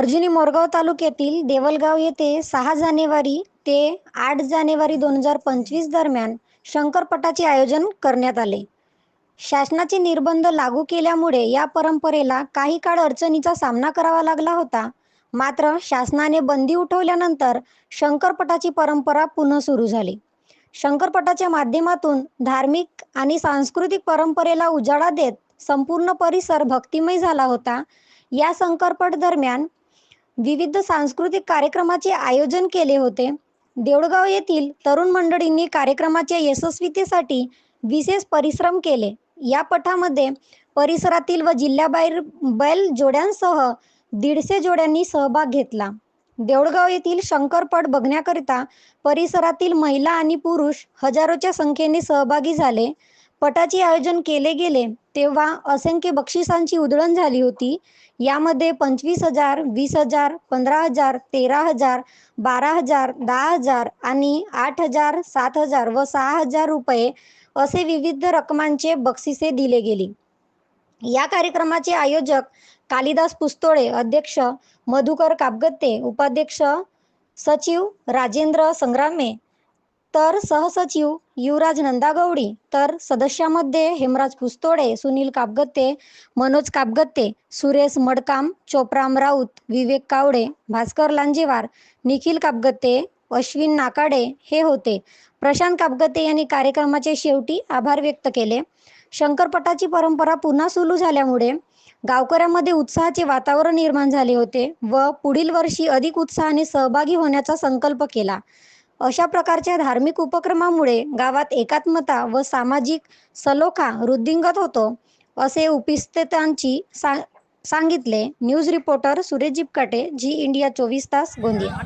अर्जुनी मोरगाव तालुक्यातील देवलगाव येथे सहा जानेवारी ते आठ जानेवारी दोन हजार पंचवीस दरम्यान शंकरपटाचे आयोजन करण्यात आले. शासनाचे निर्बंध लागू केल्यामुळे या परंपरेला काही काळ अडचणीचा सामना करावा लागला होता. मात्र शासनाने बंदी उठवल्यानंतर शंकरपटाची परंपरा पुन्हा सुरू झाली. शंकरपटाच्या माध्यमातून धार्मिक आणि सांस्कृतिक परंपरेला उजाळा देत संपूर्ण परिसर भक्तिमय झाला होता. या शंकरपट दरम्यान विविध सांस्कृतिक कार्यक्रमाचे आयोजन केले होते. देवळगाव येथील तरुण मंडळींनी कार्यक्रमाच्या यशस्वीतेसाठी विशेष परिश्रम केले. या पठामध्ये परिसरातील व जिल्ह्याबाहेर बैल जोड्यांसह दीडशे जोड्यांनी सहभाग घेतला. देवळगाव येथील शंकरपट बघण्याकरिता परिसरातील महिला आणि पुरुष हजारोच्या संख्येने सहभागी झाले. पटाचे आयोजन केले गेले तेव्हा असंख्य बक्षिसांची उधळण झाली होती. यामध्ये पंचवीस हजार वीस हजार पंधरा हजार तेरा हजार बारा हजार दहा हजार आणि आठ हजार सात हजार व सहा हजार रुपये असे विविध रकमांचे बक्षिसे दिले गेली. या कार्यक्रमाचे आयोजक कालिदास पुस्तोळे अध्यक्ष मधुकर कापगत्ते उपाध्यक्ष सचिव राजेंद्र संग्रामे तर सहसचिव युवराज नंदागौडी तर सदस्यामध्ये हेमराज पुस्तोडे सुनील कापगत्ते मनोज कापगत्ते सुरेश मडकाम चोपराम राऊत विवेक कावडे भास्कर लांजेवार निखिल कापगत्ते अश्विन नाकाडे हे होते. प्रशांत कापगत्ते यांनी कार्यक्रमाचे शेवटी आभार व्यक्त केले. शंकरपटाची परंपरा पुन्हा सुरू झाल्यामुळे गावकऱ्यांमध्ये उत्साहाचे वातावरण निर्माण झाले होते व पुढील वर्षी अधिक उत्साहाने सहभागी होण्याचा संकल्प केला. अशा प्रकारच्या धार्मिक उपक्रमामुळे गावात एकात्मता व सामाजिक सलोखा वृद्धिंगत होतो असे उपस्थितांची सा सांगितले news reporter Suresh Jipkate ji India चोवीस तास गोंदिया.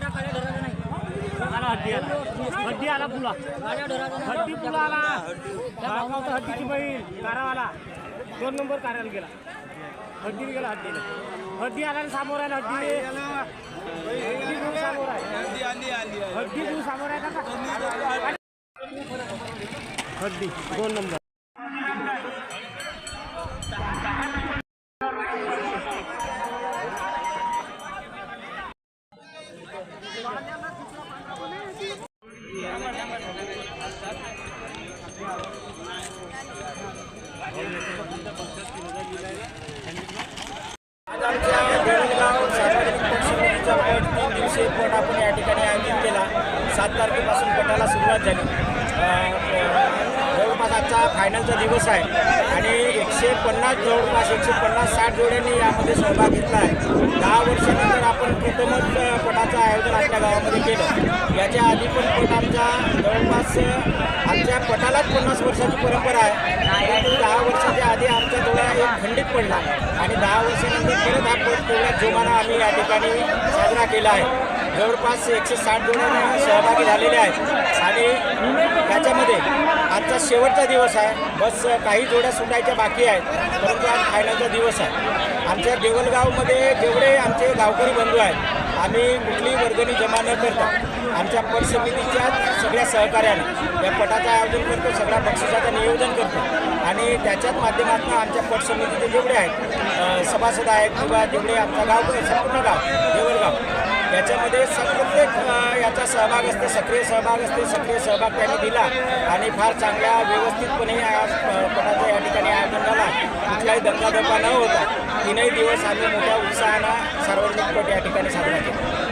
आला हड्डी आला हड्डी आला पुला हड्डी पुला आला गावात हड्डीची बैल कारावाला दोन नंबर काराला गेला हड्डी गेला हड्डीने हड्डी आला आणि समोर आहे ना हड्डी हड्डी घेऊन समोर आहे हड्डी घेऊन समोर आहे का हड्डी दोन नंबर आज आमच्या बेळगाव सार्वजनिक पक्षसमितीचा पट तीन दिवसीय पट आपण या ठिकाणी आयोजित केला सात तारखेपासून पटाला सुरुवात झाली. जवळपास आजचा फायनलचा दिवस आहे. आणि एकशे पन्नास जवळपास एकशे पन्नास साठ जोड्यांनी यामध्ये सहभाग घेतला आहे. दहा वर्षानंतर आपण प्रथमच पटाचं आयोजन आपल्या गावामध्ये केलं. याच्या आधी पण पट आमचा जवळपास आमच्या पटालाच पन्नास वर्षाची परंपरा आहे. परंतु दहा वर्षाच्या आधी आमचा डोळा एक खंडित पडला. आणि दहा वर्षानंतर परत हा पट तेवढ्या जोमानं आम्ही या ठिकाणी साजरा केला आहे. जवळपास एकशे साठ जण सहभागी झालेले आहेत. आणि त्याच्यामध्ये आजचा शेवटचा दिवस आहे. बस काही जोड्या सुटायच्या बाकी आहेत. परंतु आज फायनलचा दिवस आहे. आमच्या देवलगावमध्ये जेवढे आमचे गावकरी बंधू आहेत आम्ही कुठलीही वर्गणी जमा न करता आमच्या पट समितीच्या सगळ्या सहकार्याने या पटाचं आयोजन करतो सगळ्या बक्षिसाचं नियोजन करतो. आणि त्याच्याच माध्यमातून आमच्या पट समितीचे जेवढे आहेत सभासद आहेत किंवा जेवढे आमचा गाव संपूर्ण गाव देवलगाव याच्यामध्ये प्रत्येक याचा सहभाग असते सक्रिय सहभाग असते सक्रिय सहभाग त्यांनी दिला. आणि फार चांगल्या व्यवस्थितपणे या या ठिकाणी आयोजन झाला. कुठलाही दंगाधोका न होता तीनही दिवस आम्ही मोठ्या उत्साहानं सार्वजनिक पट या ठिकाणी साजरा केला.